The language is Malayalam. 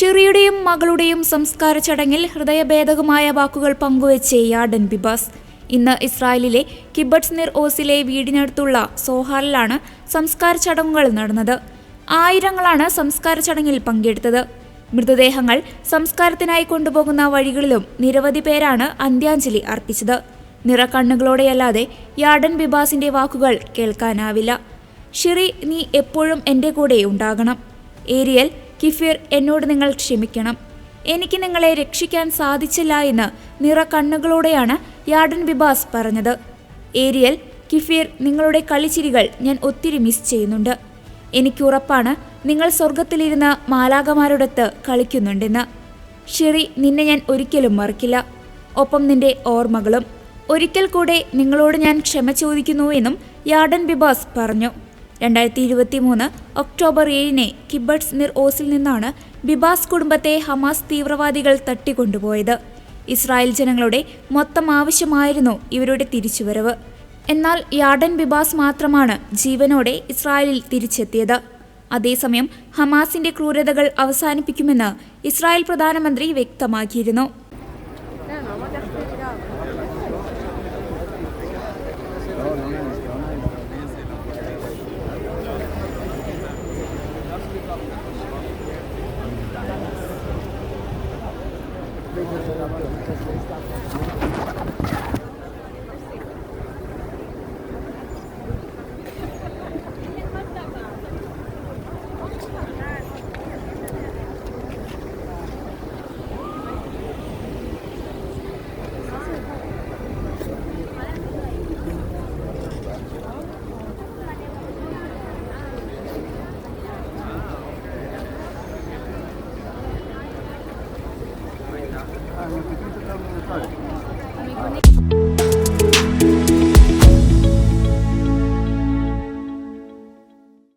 ഷിറിയുടെയും മകളുടെയും സംസ്കാര ചടങ്ങിൽ ഹൃദയഭേദകമായ വാക്കുകൾ പങ്കുവച്ച് യാഡൻ ബിബാസ്. ഇന്ന് ഇസ്രായേലിലെ കിബട്സ് നിർ ഓസിലെ വീടിനടുത്തുള്ള സോഹാലിലാണ് സംസ്കാര ചടങ്ങുകൾ നടന്നത്. ആയിരങ്ങളാണ് സംസ്കാര ചടങ്ങിൽ പങ്കെടുത്തത്. മൃതദേഹങ്ങൾ സംസ്കാരത്തിനായി കൊണ്ടുപോകുന്ന വഴികളിലും നിരവധി പേരാണ് അന്ത്യാഞ്ജലി അർപ്പിച്ചത്. നിറക്കണ്ണുകളോടെയല്ലാതെ യാഡൻ ബിബാസിന്റെ വാക്കുകൾ കേൾക്കാനാവില്ല. ഷിറി നീ എപ്പോഴും എന്റെ കൂടെ ഉണ്ടാകണം. ഏരിയൽ കിഫിർ എന്നോട് നിങ്ങൾ ക്ഷമിക്കണം. എനിക്ക് നിങ്ങളെ രക്ഷിക്കാൻ സാധിച്ചില്ല എന്ന് നിറ കണ്ണുകളോടെയാണ് യാഡൻ ബിബാസ് പറഞ്ഞത്. ഏരിയൽ കിഫിർ നിങ്ങളുടെ കളിച്ചിരികൾ ഞാൻ ഒത്തിരി മിസ് ചെയ്യുന്നുണ്ട്. എനിക്ക് ഉറപ്പാണ് നിങ്ങൾ സ്വർഗത്തിലിരുന്ന് മാലാകമാരോടൊത്ത് കളിക്കുന്നുണ്ടെന്ന്. ഷിറി നിന്നെ ഞാൻ ഒരിക്കലും മറക്കില്ല. ഒപ്പം നിന്റെ ഓർമ്മകളും. ഒരിക്കൽ കൂടെ നിങ്ങളോട് ഞാൻ ക്ഷമ ചോദിക്കുന്നു എന്നും യാഡൻ ബിബാസ് പറഞ്ഞു. രണ്ടായിരത്തി ഇരുപത്തി മൂന്ന് ഒക്ടോബർ ഏഴിന് കിബട്സ് നിർ ഓസിൽ നിന്നാണ് ബിബാസ് കുടുംബത്തെ ഹമാസ് തീവ്രവാദികൾ തട്ടിക്കൊണ്ടുപോയത്. ഇസ്രായേൽ ജനങ്ങളുടെ മൊത്തം ആവശ്യമായിരുന്നു ഇവരുടെ തിരിച്ചുവരവ്. എന്നാൽ യാഡൻ ബിബാസ് മാത്രമാണ് ജീവനോടെ ഇസ്രായേലിൽ തിരിച്ചെത്തിയത്. അതേസമയം ഹമാസിന്റെ ക്രൂരതകൾ അവസാനിപ്പിക്കുമെന്ന് ഇസ്രായേൽ പ്രധാനമന്ത്രി വ്യക്തമാക്കിയിരുന്നു. Thank you. 헐.